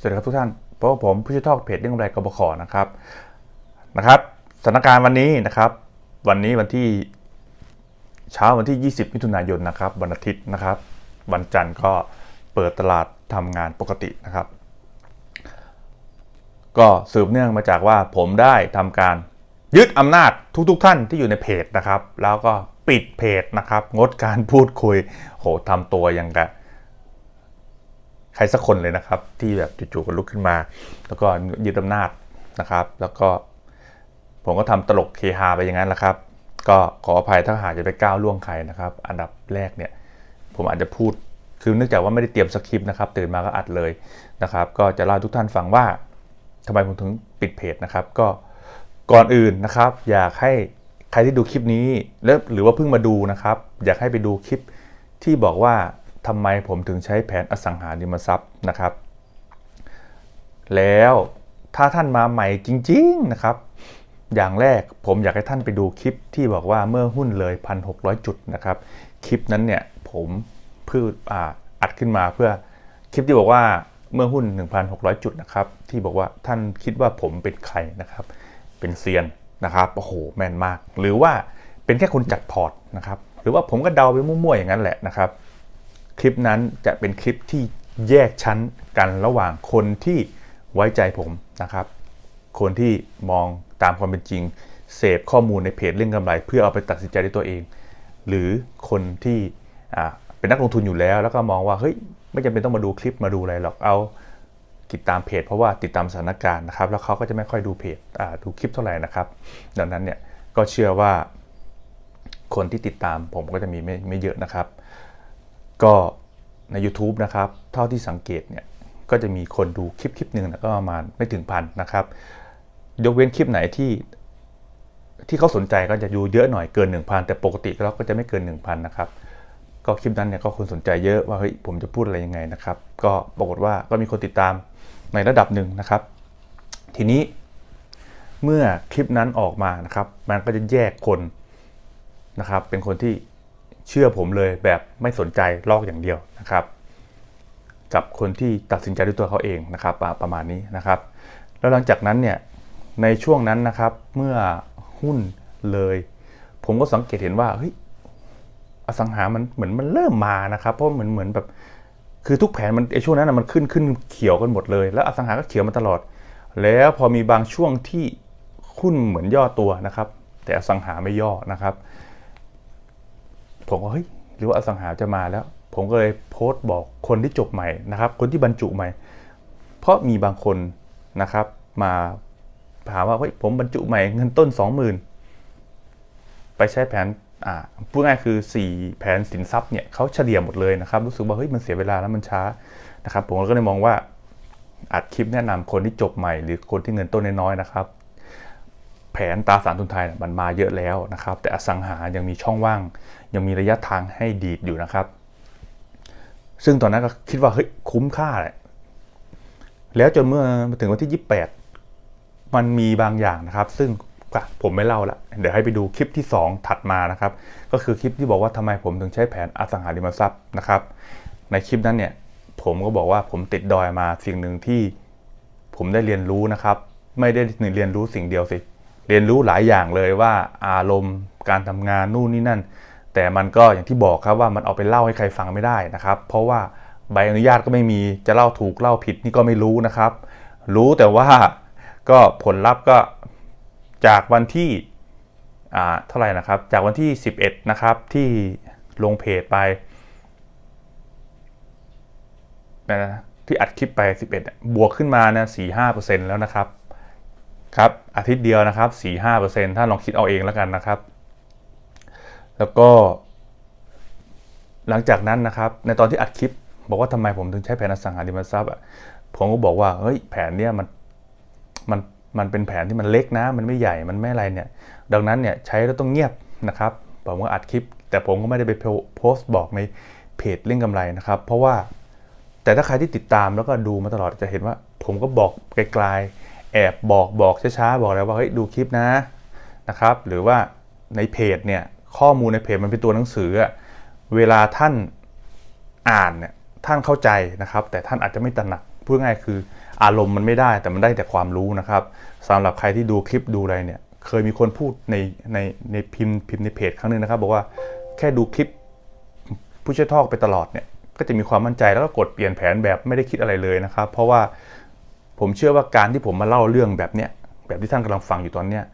สวัสดีครับทุกท่านเพราะว่าผมผู้ช่วยทอกเพจเรื่องกำไรกบขนะครับนะครับสถานการณ์วันนี้นะครับ วันนี้วันที่เช้าวันที่ 20 มิถุนายนนะครับ วันอาทิตย์นะครับ วันจันทร์ก็เปิดตลาดทำงานปกตินะครับ ก็สืบเนื่องมาจากว่าผมได้ทำการยึดอำนาจทุกๆทท่านที่อยู่ในเพจนะครับ แล้วก็ปิดเพจนะครับ งดการพูดคุยโหทำตัวย่างกับ ใครสักคนเลยนะครับ ที่แบบจู่ๆก็ลุกขึ้นมา แล้วก็ยึดอำนาจนะครับ แล้วก็ผมก็ทำตลกเคฮาไปอย่างนั้นแหละครับ ก็ขออภัยถ้าหากจะไปก้าวล่วงใครนะครับ อันดับแรกเนี่ยผมอาจจะพูดคือเนื่องจากว่าไม่ได้เตรียมสคริปต์นะครับ ตื่นมาก็อัดเลยนะครับ ก็จะเล่าทุกท่านฟังว่าทำไมผมถึงปิดเพจนะครับ ก็ก่อนอื่นนะครับ อยากให้ใครที่ดูคลิปนี้แล้วหรือว่าเพิ่งมาดูนะครับ อยากให้ไปดูคลิปที่บอกว่า ทำไมผมถึงใช้แผนอสังหาริมทรัพย์นะครับ แล้วถ้าท่านมาใหม่จริง ๆ นะครับ อย่างแรกผมอยากให้ท่านไปดูคลิปที่บอกว่าเมื่อหุ้นเลย 1,600 จุดนะครับ คลิปนั้นเนี่ยผมเพื่ออ,อัดขึ้นมาเพื่อคลิปที่บอกว่าเมื่อหุ้น 1,600 จุดนะครับ ที่บอกว่าท่านคิดว่าผมเป็นใครนะครับ เป็นเซียนนะครับโอ้โหแม่นมาก หรือว่าเป็นแค่คนจัดพอร์ตนะครับ หรือว่าผมก็เดาไปมั่วๆอย่างนั้นแหละนะครับ คลิปนั้นจะเป็นคลิปที่แยกชั้นกันระหว่างคนที่ไว้ใจผมนะครับ คนที่มองตามความเป็นจริง เสพข้อมูลในเพจเรื่องกำไร เพื่อเอาไปตัดสินใจด้วยตัวเอง หรือคนที่เป็นนักลงทุนอยู่แล้ว แล้วก็มองว่าเฮ้ยไม่จำเป็นต้องมาดูคลิปมาดูอะไรหรอกเอาติดตามเพจ เพราะว่าติดตามสถานการณ์นะครับแล้วเขาก็จะไม่ค่อยดูเพจดูคลิปเท่าไหร่นะครับ ดังนั้นเนี่ยก็เชื่อว่าคนที่ติดตามผมก็จะมีไม่ไม่เยอะนะครับ ก็ใน YouTube นะครับ เท่าที่สังเกตเนี่ย ก็จะมีคนดูคลิปคลิปหนึ่งนะก็ประมาณไม่ถึงพันนะครับ ยกเว้นคลิปไหนที่ที่เขาสนใจก็จะดูเยอะหน่อยเกิน 1,000 แต่ปกติแล้วก็จะไม่เกิน 1,000 นะครับ ก็คลิปนั้นเนี่ยก็คนสนใจเยอะว่าเฮ้ยผมจะพูดอะไรยังไงนะครับ ก็ปรากฏว่าก็มีคนติดตามในระดับหนึ่งนะครับ ทีนี้เมื่อคลิปนั้นออกมานะครับ มันก็จะแยกคนนะครับ เป็นคนที่ เชื่อผมเลยแบบไม่สนใจลอกอย่างเดียวนะครับ กับคนที่ตัดสินใจด้วยตัวเขาเองนะครับประมาณนี้นะครับ แล้วหลังจากนั้นเนี่ยในช่วงนั้นนะครับเมื่อหุ้นเลย ผมก็สังเกตเห็นว่าเฮ้ยอสังหามันเหมือนมันเริ่มมานะครับ เพราะเหมือนเหมือนแบบคือทุกแผนมันไอช่วงนั้นมันขึ้นขึ้นเขียวกันหมดเลย แล้วอสังหาก็เขียวมาตลอด แล้วพอมีบางช่วงที่หุ้นเหมือนย่อตัวนะครับ แต่อสังหาไม่ย่อนะครับ ผมก็เฮ้ยหรือว่าอสังหาจะมาแล้ว ผมก็เลยโพสต์บอกคนที่จบใหม่นะครับ คนที่บรรจุใหม่ เพราะมีบางคนนะครับ มาถามว่าเฮ้ยผมบรรจุใหม่เงินต้น 20,000 ไปใช้แผนอ่าพูดง่ายคือ 4 แผนสินทรัพย์เนี่ยเขาเฉลี่ยหมดเลยนะครับ รู้สึกว่าเฮ้ยมันเสียเวลาแล้วมันช้านะครับ ผมก็เลยมองว่าอัดคลิปแนะนำคนที่จบใหม่ หรือคนที่เงินต้นน้อยๆนะครับ ผนตราสารทุนไทยมันมาเยอะแล้วนะครับ แต่อสังหายังมีช่องว่าง ยังมีระยะทางให้ดีดอยู่นะครับ ซึ่งตอนนั้นก็คิดว่าเฮ้ยคุ้มค่าแหละแล้วจนเมื่อมาถึงวันที่ 28 มันมีบางอย่างนะครับ ซึ่งผมไม่เล่าละเดี๋ยวให้ไปดูคลิปที่ 2 ถัดมานะครับ ก็คือคลิปที่บอกว่าทำไมผมถึงใช้แผนอสังหาริมทรัพย์นะครับ ในคลิปนั้นเนี่ยผมก็บอกว่าผมติดดอยมาสิ่งหนึ่งที่ผมได้เรียนรู้นะครับ ไม่ได้เรียนรู้สิ่งเดียวสิ เรียนรู้หลายอย่างเลยว่าอารมณ์การทำงานนู่นนี่นั่น แต่มันก็อย่างที่บอกครับว่ามันเอาไปเล่าให้ใครฟังไม่ได้นะครับ เพราะว่าใบอนุญาตก็ไม่มีจะเล่าถูกเล่าผิดนี่ก็ไม่รู้นะครับ รู้แต่ว่าก็ผลลัพธ์ก็จากวันที่อ่าเท่าไหร่นะครับ จากวันที่ 11 นะครับที่ลงเพจไปนะที่อัดคลิปไป 11เนี่ยบวกขึ้นมานะ4-5%แล้วนะครับ ครับอาทิตย์เดียวนะครับ4-5%ถ้าลองคิดเอาเองแล้วกันนะครับ แล้วก็ หลังจากนั้นนะครับ ในตอนที่อัดคลิป บอกว่าทำไมผมถึงใช้แผนอสังหาริมทรัพย์อะผมก็บอกว่าเฮ้ยแผนเนี้ยมันมันมันเป็นแผนที่มันเล็กนะ มันไม่ใหญ่มันไม่อะไรเนี่ย ดังนั้นเนี่ยใช้แล้วต้องเงียบนะครับผมก็อัดคลิป แต่ผมก็ไม่ได้ไปโพสต์บอกในเพจเรื่องกำไรนะครับ เพราะว่าแต่ถ้าใครที่ติดตามแล้วก็ดูมาตลอดจะเห็นว่า ผมก็บอกไกลๆ แอบบอกบอกช้าๆบอกแล้วว่าเฮ้ยดูคลิปนะนะครับ หรือว่าในเพจเนี่ยข้อมูลในเพจมันเป็นตัวหนังสือ เวลาท่านอ่านเนี่ยท่านเข้าใจนะครับ แต่ท่านอาจจะไม่ตระหนักพูดง่ายคืออารมณ์มันไม่ได้แต่มันได้แต่ความรู้นะครับสำหรับใครที่ดูคลิปดูอะไรเนี่ยเคยมีคนพูดในในในพิมพ์พิมพ์ในเพจครั้งหนึงนะครับ บอกว่าแค่ดูคลิปผู้ช่วยทอกไปตลอดเนี่ยก็จะมีความมั่นใจแล้วก็กดเปลี่ยนแผนแบบไม่ได้คิดอะไรเลยนะครับ เพราะว่า ผมเชื่อว่าการที่ผมมาเล่าเรื่องแบบเนี้ยแบบที่ท่านกำลังฟังอยู่ตอนเนี้ย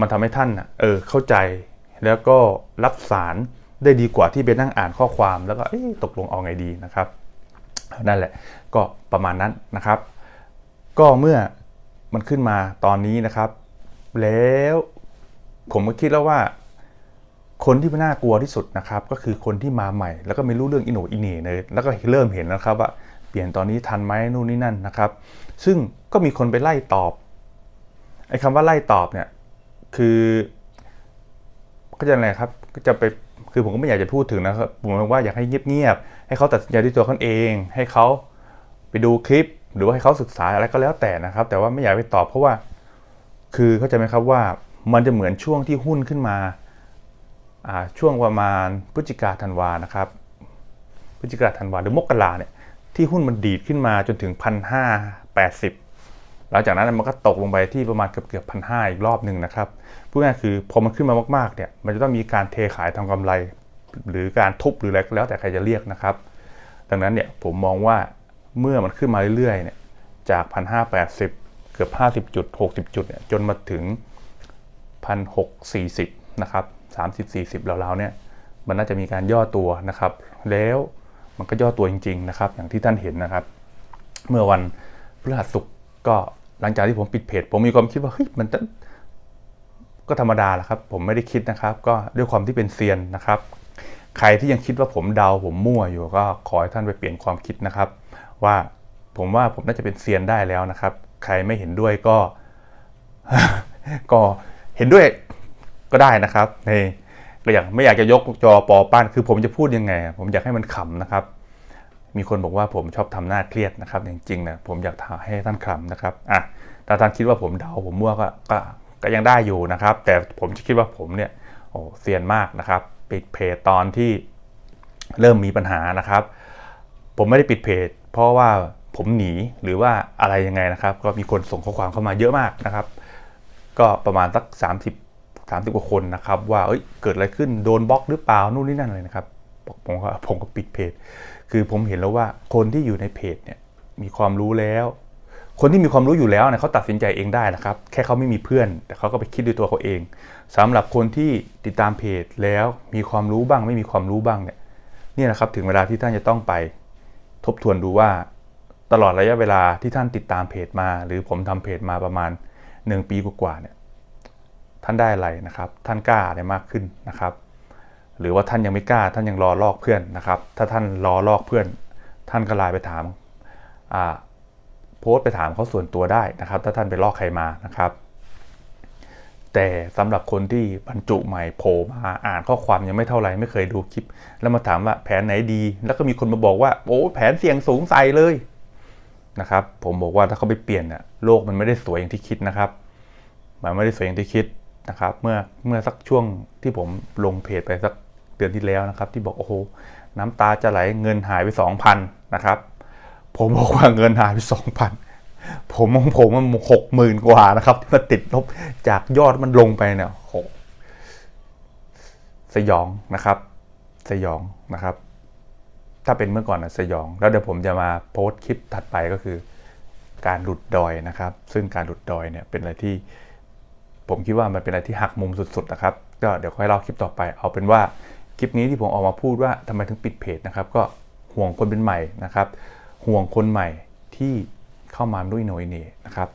มันทำให้ท่านเออเข้าใจแล้วก็รับสารได้ดีกว่าที่ไปนั่งอ่านข้อความแล้วก็ตกลงเอาไงดีนะครับนั่นแหละก็ประมาณนั้นนะครับ ก็เมื่อมันขึ้นมาตอนนี้นะครับ แล้วผมก็คิดแล้วว่า คนที่น่ากลัวที่สุดนะครับ ก็คือคนที่มาใหม่ แล้วก็ไม่รู้เรื่องอินโนอินเน่เลยแล้วก็เริ่มเห็นนะครับว่าเปลี่ยนตอนนี้ทันไหมนู่นนี่นั่นนะครับ ซึ่งก็มีคนไปไล่ตอบไอ้คำว่าไล่ตอบเนี่ยคือก็จะอะไรครับก็จะไปคือผมก็ไม่อยากจะพูดถึงนะครับผมว่าอยากให้เงียบๆให้เขาตัดสินใจด้วยตัวเขาเอง ให้เขาไปดูคลิป หรือว่าให้เขาศึกษาอะไรก็แล้วแต่นะครับ แต่ว่าไม่อยากไปตอบเพราะว่า คือเข้าใจไหมครับว่ามันจะเหมือนช่วงที่หุ้นขึ้นมาช่วงประมาณพฤศจิกาธันวานะครับพฤศจิกาธันวาหรือมกราเนี่ย ที่หุ้นมันดีดขึ้นมาจนถึงพันห้าแปดสิบหลังจากนั้นมันก็ตกลงไปที่ประมาณเกือบเกือบพันห้าอีกรอบหนึ่งนะครับพูดง่ายคือพอมันขึ้นมามากๆเนี่ยมันจะต้องมีการเทขายทำกำไร หรือการทุบหรืออะไรก็แล้วแต่ใครจะเรียกนะครับ ดังนั้นเนี่ยผมมองว่าเมื่อมันขึ้นมาเรื่อยๆเนี่ยจาก1,580เกือบ50จุด60จุดเนี่ยจนมาถึง1,640นะครับ30 40ราวๆเนี่ยมันน่าจะมีการย่อตัวนะครับ แล้ว มันก็ย่อตัวจริง ๆ นะครับ อย่างที่ท่านเห็นนะครับ เมื่อวันพฤหัสศุกร์ก็หลังจากที่ผมปิดเพจผมมีความคิดว่าเฮ้ยมันก็ธรรมดาแหละครับ ผมไม่ได้คิดนะครับ ก็ด้วยความที่เป็นเซียนนะครับ ใครที่ยังคิดว่าผมเดาผมมั่วอยู่ก็ขอให้ท่านไปเปลี่ยนความคิดนะครับ ว่าผมว่าผมน่าจะเป็นเซียนได้แล้วนะครับ ใครไม่เห็นด้วยก็ ก็เห็นด้วยก็ได้นะครับใน ก็อย่างไม่อยากจะยกจอปอป้านคือผมจะพูดยังไง ผมอยากให้มันขำนะครับ มีคนบอกว่าผมชอบทำหน้าเครียดนะครับจริงๆนะผมอยากถาให้ท่านขำนะครับอะถ้าท่านคิดว่าผมเดาผมมั่วก็ก็ก็ยังได้อยู่นะครับ แต่ผมคิดว่าผมเนี่ยโอ้เซียนมากนะครับ ปิดเพจตอนที่เริ่มมีปัญหานะครับ ผมไม่ได้ปิดเพจ เพราะว่าผมหนีหรือว่าอะไรยังไงนะครับ ก็มีคนส่งข้อความเข้ามาเยอะมากนะครับ ก็ประมาณสัก 30 30กว่าคนนะครับว่าเอ้ยเกิดอะไรขึ้นโดนบล็อกหรือเปล่านู่นนี่นั่นเลยนะครับผมก็ผมก็ปิดเพจ คือผมเห็นแล้วว่าคนที่อยู่ในเพจเนี่ยมีความรู้แล้ว คนที่มีความรู้อยู่แล้วเนี่ยเขาตัดสินใจเองได้นะครับ แค่เขาไม่มีเพื่อน แต่เขาก็ไปคิดด้วยตัวเขาเองสำหรับคนที่ติดตามเพจแล้วมีความรู้บ้าง ไม่มีความรู้บ้างเนี่ยนี่นะครับถึงเวลาที่ท่านจะต้องไปทบทวนดูว่า ตลอดระยะเวลาที่ท่านติดตามเพจมา หรือผมทำเพจมาประมาณ 1 ปีกว่าๆเนี่ย ท่านได้อะไรนะครับ ท่านกล้าอะไรมากขึ้นนะครับ หรือว่าท่านยังไม่กล้า ท่านยังรอลอกเพื่อนนะครับ ถ้าท่านรอลอกเพื่อน ท่านก็ไลน์ไปถามอ่าโพสต์ไปถามเขาส่วนตัวได้นะครับ ถ้าท่านไปลอกใครมานะครับ แต่สำหรับคนที่บรรจุใหม่โผล่มาอ่านข้อความยังไม่เท่าไหร่ไม่เคยดูคลิป แล้วมาถามว่าแผนไหนดี แล้วก็มีคนมาบอกว่าโอ้แผนเสี่ยงสูงใส่เลยนะครับผมบอกว่าถ้าเขาไปเปลี่ยนน่ะโลกมันไม่ได้สวยอย่างที่คิดนะครับ มันไม่ได้สวยอย่างที่คิด นะครับเมื่อเมื่อสักช่วงที่ผมลงเพจไปสักเดือนที่แล้วนะครับ ที่บอกโอ้โหน้ำตาจะไหลเงินหายไปสองพันนะครับ ผมบอกว่าเงินหายไปสองพันผมของผมมันหกหมื่นกว่านะครับที่มันติดลบจากยอดมันลงไปเนี่ยโหสยองนะครับ สยองนะครับ ถ้าเป็นเมื่อก่อนนะสยอง แล้วเดี๋ยวผมจะมาโพสต์คลิปถัดไปก็คือ การหลุดดอยนะครับ ซึ่งการหลุดดอยเนี่ยเป็นอะไรที่ ผมคิดว่ามันเป็นอะไรที่หักมุมสุดๆนะครับ ก็เดี๋ยวค่อยเล่าคลิปต่อไป เอาเป็นว่าคลิปนี้ที่ผมออกมาพูดว่าทำไมถึงปิดเพจนะครับ ก็ห่วงคนเป็นใหม่นะครับ ห่วงคนใหม่ที่เข้ามาด้วยหน่วยเนนะครับ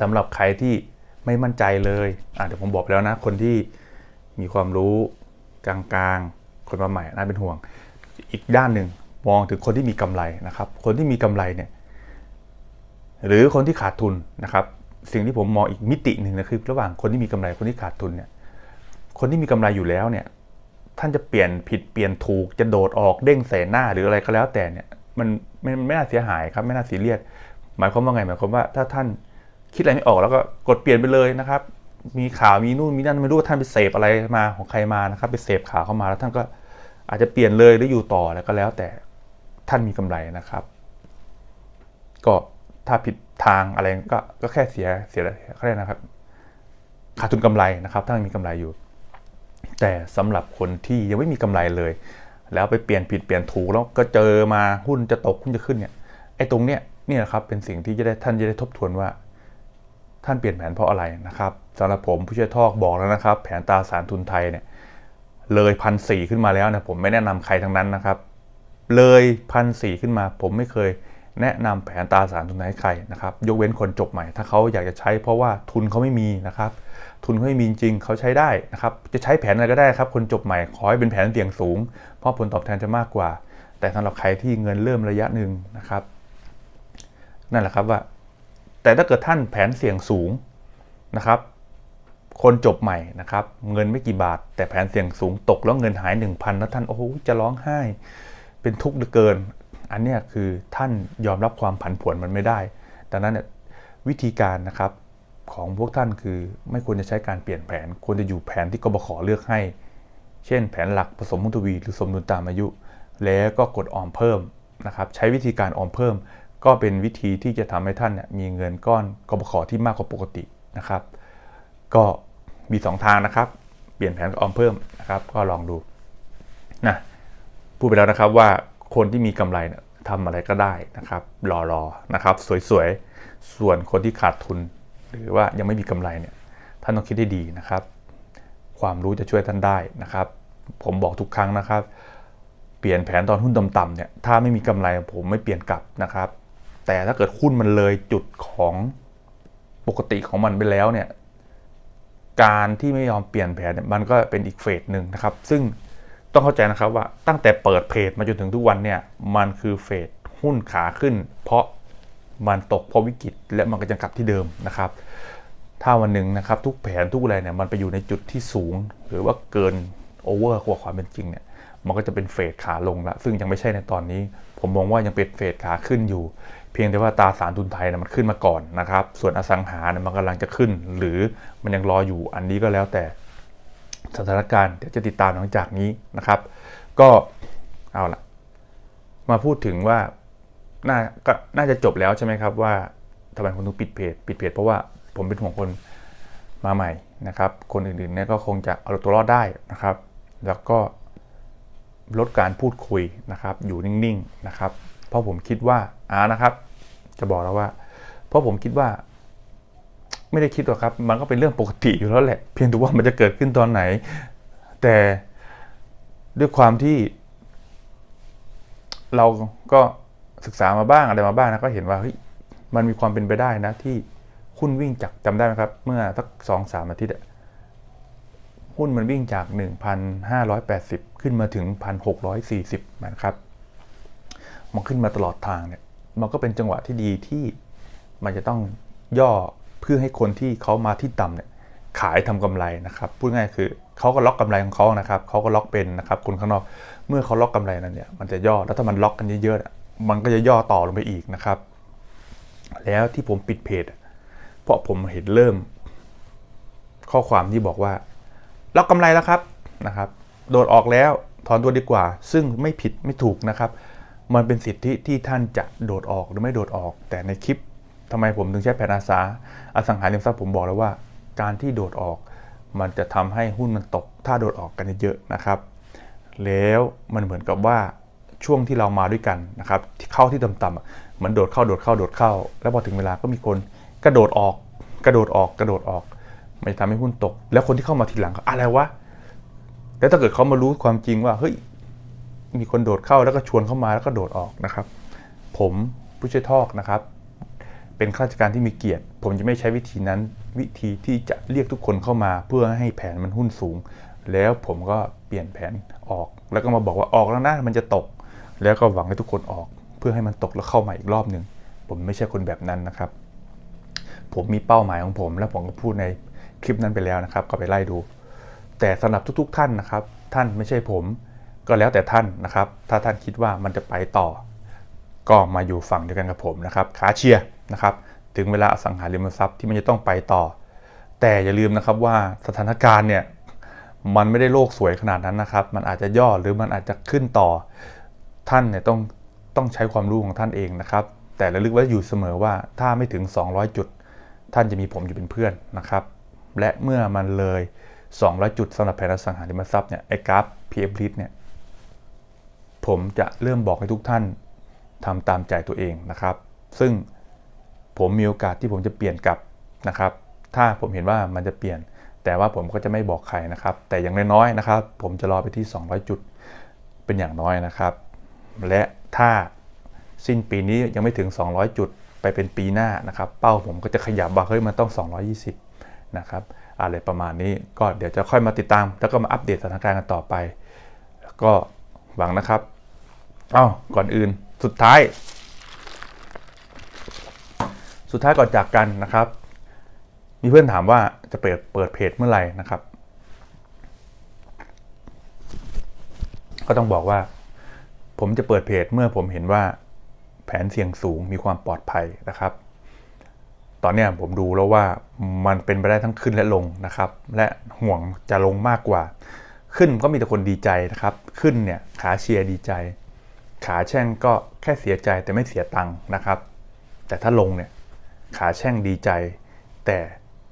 สำหรับใครที่ไม่มั่นใจเลยอะเดี๋ยวผมบอกไปแล้วนะ คนที่มีความรู้กลางๆ คนมาใหม่น่าเป็นห่วง อีกด้านหนึ่งมองถึงคนที่มีกำไรนะครับ คนที่มีกำไรเนี่ยหรือคนที่ขาดทุนนะครับ สิ่งที่ผมมองอีกมิติหนึ่งนะคือ ระหว่างคนที่มีกำไรคนที่ขาดทุนเนี่ย คนที่มีกำไรอยู่แล้วเนี่ย ท่านจะเปลี่ยนผิดเปลี่ยนถูกจะโดดออกเด้งใส่หน้าหรืออะไรก็แล้วแต่เนี่ยมันไม่มันไม่น่าเสียหายครับไม่น่าซีเรียสหมายความว่าไงหมายความว่าถ้าท่านคิดอะไรไม่ออกแล้วก็กดเปลี่ยนไปเลยนะครับ มีข่าวมีนู่นมีนั่นไม่รู้ว่าท่านไปเสพอะไรมาของใครมานะครับ ไปเสพข่าวเข้ามาแล้วท่านก็อาจจะเปลี่ยนเลยหรืออยู่ต่อแล้วก็แล้วแต่ท่านมีกำไรนะครับ ก็ ถ้าผิดทางอะไรก็ก็แค่เสียเสียเขาเรียกนะครับขาดทุนกำไรนะครับ ถ้ามีกำไรอยู่ แต่สำหรับคนที่ยังไม่มีกำไรเลย แล้วไปเปลี่ยนผิดเปลี่ยนถูกแล้วก็เจอมาหุ้นจะตกหุ้นจะขึ้นเนี่ยไอ้ตรงเนี้ยนี่นะครับเป็นสิ่งที่จะได้ท่านจะได้ทบทวนว่า ท่านเปลี่ยนแผนเพราะอะไรนะครับสำหรับผมผู้ช่วยทอกบอกแล้วนะครับ แผนตราสารทุนไทยเนี่ยเลยพันสี่ขึ้นมาแล้วนะผมไม่แนะนำใครทั้งนั้นนะครับ เลยพันสี่ขึ้นมาผมไม่เคย แนะนำแผนตราสารทุนไทยให้ใครนะครับ ยกเว้นคนจบใหม่ ถ้าเขาอยากจะใช้เพราะว่าทุนเขาไม่มีนะครับ ทุนเขาไม่มีจริงเขาใช้ได้นะครับ จะใช้แผนอะไรก็ได้ครับ คนจบใหม่ขอให้เป็นแผนเสี่ยงสูง เพราะผลตอบแทนจะมากกว่า แต่สำหรับใครที่เงินเริ่มระยะหนึ่งนะครับ นั่นแหละครับว่า แต่ถ้าเกิดท่านแผนเสี่ยงสูงนะครับ คนจบใหม่นะครับ เงินไม่กี่บาท แต่แผนเสี่ยงสูงตกแล้วเงินหาย 1,000 แล้วท่านโอ้โหจะร้องไห้ เป็นทุกข์เหลือเกิน อันนี้คือท่านยอมรับความผันผวนมันไม่ได้ ดังนั้นเนี่ยวิธีการนะครับของพวกท่านคือไม่ควรจะใช้การเปลี่ยนแผน ควรจะอยู่แผนที่กบขเลือกให้ เช่น แผนหลักผสมมุทวี หรือสมดุลตามอายุ แล้วก็กดออมเพิ่มนะครับ ใช้วิธีการออมเพิ่ม ก็เป็นวิธีที่จะทำให้ท่านเนี่ยมีเงินก้อนกบขที่มากกว่าปกตินะครับ ก็มี 2 ทางนะครับ เปลี่ยนแผนกับออมเพิ่มนะครับ ก็ลองดูนะพูดไปแล้วนะครับว่าคนที่มีกำไรเนี่ย ทำอะไรก็ได้นะครับ รอๆนะครับ สวยๆ ส่วนคนที่ขาดทุน หรือว่ายังไม่มีกำไรเนี่ย ท่านต้องคิดให้ดีนะครับ ความรู้จะช่วยท่านได้นะครับ ผมบอกทุกครั้งนะครับ เปลี่ยนแผนตอนหุ้นต่ำๆเนี่ย ถ้าไม่มีกำไรผมไม่เปลี่ยนกลับนะครับ แต่ถ้าเกิดหุ้นมันเลยจุดของปกติของมันไปแล้วเนี่ย การที่ไม่ยอมเปลี่ยนแผนเนี่ยมันก็เป็นอีกเฟสหนึ่งนะครับ ซึ่ง ต้องเข้าใจนะครับว่าตั้งแต่เปิดเพจมาจนถึงทุกวันเนี่ยมันคือเฟสหุ้นขาขึ้น เพราะมันตกเพราะวิกฤต และมันก็จะกลับที่เดิมนะครับ ถ้าวันหนึ่งนะครับทุกแผนทุกอะไรเนี่ยมันไปอยู่ในจุดที่สูง หรือว่าเกินโอเวอร์กว่าความเป็นจริงเนี่ยมันก็จะเป็นเฟสขาลงละซึ่งยังไม่ใช่ในตอนนี้ ผมมองว่ายังเป็นเฟสขาขึ้นอยู่ เพียงแต่ว่าตราสารทุนไทยนะมันขึ้นมาก่อนนะครับ ส่วนอสังหาเนี่ยมันกำลังจะขึ้น หรือมันยังรออยู่อันนี้ก็แล้วแต่ สถานการณ์เดี๋ยวจะติดตามหลังจากนี้นะครับ ก็เอาละมาพูดถึงว่าน่าก็น่าจะจบแล้วใช่ไหมครับว่าทำไมผมถึงปิดเพจปิดเพจเพราะว่าผมเป็นห่วงคนมาใหม่นะครับ คนอื่นๆเนี่ยก็คงจะเอาตัวรอดได้นะครับ แล้วก็ลดการพูดคุยนะครับ อยู่นิ่งๆนะครับ เพราะผมคิดว่าอ่านะครับ จะบอกแล้วว่า เพราะผมคิดว่า ไม่ได้คิดหรอกครับ มันก็เป็นเรื่องปกติอยู่แล้วแหละ เพียงแต่ว่ามันจะเกิดขึ้นตอนไหน แต่ด้วยความที่ เราก็ศึกษามาบ้างอะไรมาบ้างนะก็เห็นว่าเฮ้ยมันมีความเป็นไปได้นะ ที่หุ้นวิ่งจากจำได้ไหมครับ เมื่อสักสองสามอาทิตย์หุ้นมันวิ่งจาก 1,580 ขึ้นมาถึง 1,640นะครับมันขึ้นมาตลอดทางเนี่ย มันก็เป็นจังหวะที่ดีที่มันจะต้องย่อ เพื่อให้คนที่เขามาที่ต่ำเนี่ยขายทำกำไรนะครับพูดง่ายคือเขาก็ล็อกกำไรของเขานะครับเขาก็ล็อกเป็นนะครับคนข้างนอกเมื่อเขาล็อกกำไรนั้นเนี่ยมันจะย่อแล้วถ้ามันล็อกกันเยอะๆมันก็จะย่อต่อลงไปอีกนะครับ แล้วที่ผมปิดเพจเพราะผมเห็นเริ่ม ข้อความที่บอกว่า ล็อกกำไรแล้วครับนะครับ โดดออกแล้วถอนตัวดีกว่า ซึ่งไม่ผิดไม่ถูกนะครับ มันเป็นสิทธิที่ท่านจะโดดออกหรือไม่โดดออก แต่ในคลิป ทำไมผมถึงใช้แผนอาสาอสังหาริมทรัพย์ผมบอกแล้วว่า การที่โดดออกมันจะทำให้หุ้นมันตก ถ้าโดดออกกันเยอะๆนะครับ แล้วมันเหมือนกับว่าช่วงที่เรามาด้วยกันนะครับเข้าที่ต่ำๆเหมือนโดดเข้าโดดเข้าโดดเข้า แล้วพอถึงเวลาก็มีคนกระโดดออก กระโดดออกกระโดดออกมันจะทำให้หุ้นตก แล้วคนที่เข้ามาทีหลังก็อะไรวะแล้วถ้าเกิดเขามารู้ความจริงว่าเฮ้ยมีคนโดดเข้าแล้วก็ชวนเข้ามาแล้วก็โดดออกนะครับ ผมผู้ช่วยทอกนะครับ เป็นข้าราชการที่มีเกียรติ ผมจะไม่ใช้วิธีนั้น วิธีที่จะเรียกทุกคนเข้ามา เพื่อให้แผนมันหุ้นสูง แล้วผมก็เปลี่ยนแผนออก แล้วก็มาบอกว่าออกแล้วนะมันจะตก แล้วก็หวังให้ทุกคนออก เพื่อให้มันตกแล้วเข้ามาอีกรอบหนึ่งผมไม่ใช่คนแบบนั้นนะครับ ผมมีเป้าหมายของผม และผมก็พูดในคลิปนั้นไปแล้วนะครับ ก็ไปไล่ดู แต่สำหรับทุก ๆ ท่านนะครับ ท่านไม่ใช่ผมก็แล้วแต่ท่านนะครับ ถ้าท่านคิดว่ามันจะไปต่อ ก็มาอยู่ฝั่งเดียวกันกับผมนะครับขาเชียร์ นะครับถึงเวลาอสังหาริมทรัพย์ที่มันจะต้องไปต่อ แต่อย่าลืมนะครับว่าสถานการณ์เนี่ยมันไม่ได้โลกสวยขนาดนั้นนะครับ มันอาจจะย่อหรือมันอาจจะขึ้นต่อ ท่านเนี่ยต้องต้องใช้ความรู้ของท่านเองนะครับ แต่ระลึกไว้อยู่เสมอว่าถ้าไม่ถึง 200 จุด ท่านจะมีผมอยู่เป็นเพื่อนนะครับ และเมื่อมันเลย 200 จุดสำหรับแผนอสังหาริมทรัพย์เนี่ยไอ้กราฟ PM p l e เนี่ยผมจะเริ่มบอกให้ทุกท่านทำตามใจตัวเองนะครับ ซึ่ง ผมมีโอกาสที่ผมจะเปลี่ยนกลับนะครับ ถ้าผมเห็นว่ามันจะเปลี่ยน แต่ว่าผมก็จะไม่บอกใครนะครับ แต่อย่างน้อยๆนะครับ ผมจะรอไปที่ 200 จุดเป็นอย่างน้อยนะครับ และถ้าสิ้นปีนี้ยังไม่ถึง 200 จุดไปเป็นปีหน้านะครับ เป้าผมก็จะขยับว่าเฮ้ยมันต้อง 220 นะครับ อะไรประมาณนี้ก็เดี๋ยวจะค่อยมาติดตาม แล้วก็มาอัปเดตสถานการณ์กันต่อไป ก็หวังนะครับ เอ้าก่อนอื่นสุดท้าย สุดท้ายก่อนจากกันนะครับ มีเพื่อนถามว่าจะเปิดเปิดเพจเมื่อไหร่นะครับ ก็ต้องบอกว่า ผมจะเปิดเพจเมื่อผมเห็นว่าแผนเสี่ยงสูงมีความปลอดภัยนะครับ ตอนนี้ผมดูแล้วว่ามันเป็นไปได้ทั้งขึ้นและลงนะครับ และห่วงจะลงมากกว่า ขึ้นก็มีแต่คนดีใจนะครับ ขึ้นเนี่ยขาเชียร์ดีใจ ขาแช่งก็แค่เสียใจแต่ไม่เสียตังค์นะครับ แต่ถ้าลงเนี่ย ขาแช่งดีใจ แต่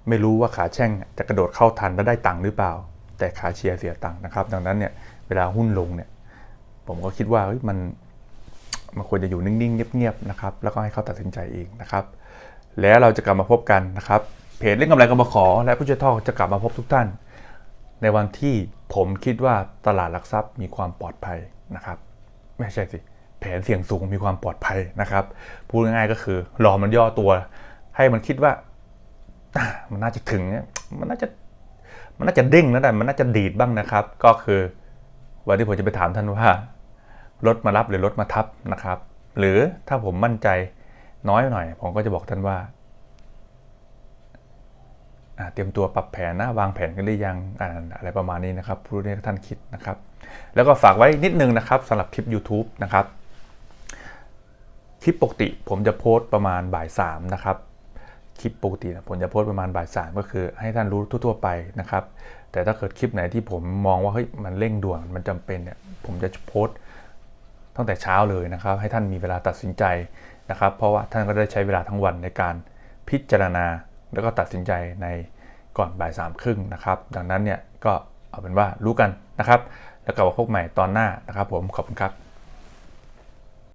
ไม่รู้ว่าขาแช่งจะกระโดดเข้าทันแล้วได้ตังค์หรือเปล่า แต่ขาเชียร์เสียตังค์นะครับ ดังนั้นเนี่ยเวลาหุ้นลงเนี่ยผมก็คิดว่ามันมันควรจะอยู่นิ่ง ๆ เงียบ ๆ นะครับ แล้วก็ให้เขาตัดสินใจเองนะครับ แล้วเราจะกลับมาพบกันนะครับ เพจเล่นกำไรกบขอ และผู้ช่วยทอจะกลับมาพบทุกท่าน ในวันที่ผมคิดว่าตลาดหลักทรัพย์มีความปลอดภัยนะครับ ไม่ใช่สิ แผนเสี่ยงสูงมีความปลอดภัยนะครับ พูดง่ายๆก็คือรอมันย่อตัว ให้มันคิดว่ามันน่าจะถึงเนี่ยมันน่าจะมันน่าจะเด้งแล้วแต่มันน่าจะดีดบ้างนะครับ ก็คือ วันที่ผมจะไปถามท่านว่ารถมารับหรือรถมาทับนะครับ หรือถ้าผมมั่นใจน้อยหน่อย ผมก็จะบอกท่านว่าเตรียมตัวปรับแผนนะวางแผนกันหรือยังอ่าอะไรประมาณนี้นะครับผู้นี้ท่านคิดนะครับ แล้วก็ฝากไว้นิดนึงนะครับสำหรับคลิป YouTube นะครับ คลิปปกติผมจะโพสต์ประมาณบ่ายสามนะครับ คลิปปกตินะผมจะโพสประมาณบ่ายสามก็คือให้ท่านรู้ทั่วๆไปนะครับ แต่ถ้าเกิดคลิปไหนที่ผมมองว่าเฮ้ยมันเร่งด่วนมันจำเป็นเนี่ยผมจะโพสตั้งแต่เช้าเลยนะครับ ให้ท่านมีเวลาตัดสินใจนะครับ เพราะว่าท่านก็ได้ใช้เวลาทั้งวันในการพิจารณา แล้วก็ตัดสินใจในก่อนบ่ายสามครึ่งนะครับ ดังนั้นเนี่ยก็เอาเป็นว่ารู้กันนะครับ แล้วกลับมาพบใหม่ตอนหน้านะครับ ผมขอบคุณครับ